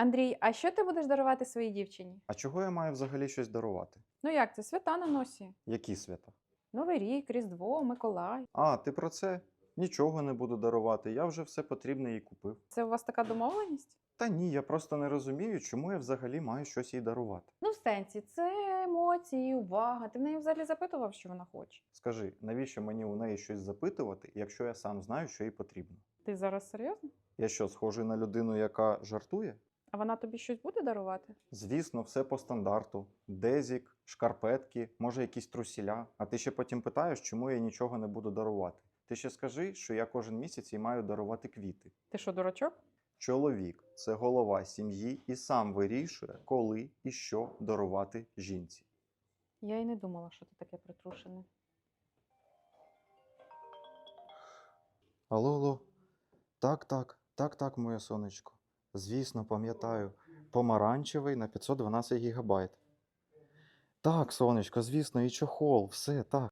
Андрій, а що ти будеш дарувати своїй дівчині? А чого я маю взагалі щось дарувати? Ну як це? Свята на носі. Які свята? Новий рік, Різдво, Миколай. А, ти про це? Нічого не буду дарувати, я вже все потрібне їй купив. Це у вас така домовленість? Та ні, я просто не розумію, чому я взагалі маю щось їй дарувати. Ну, в сенсі, це емоції, увага. Ти в неї взагалі запитував, що вона хоче. Скажи, навіщо мені у неї щось запитувати, якщо я сам знаю, що їй потрібно? Ти зараз серйозно? Я що, схожий на людину, яка жартує? А вона тобі щось буде дарувати? Звісно, все по стандарту: дезік, шкарпетки, може, якісь трусіля. А ти ще потім питаєш, чому я нічого не буду дарувати. Ти ще скажи, що я кожен місяць їй маю дарувати квіти. Ти що, дурачок? Чоловік це голова сім'ї і сам вирішує, коли і що дарувати жінці. Я й не думала, що ти таке притрушене. Алло, алло. Так, так, так, так, моє сонечко. Звісно, пам'ятаю. Помаранчевий на 512 гігабайт. Так, сонечко, звісно, і чохол, все так.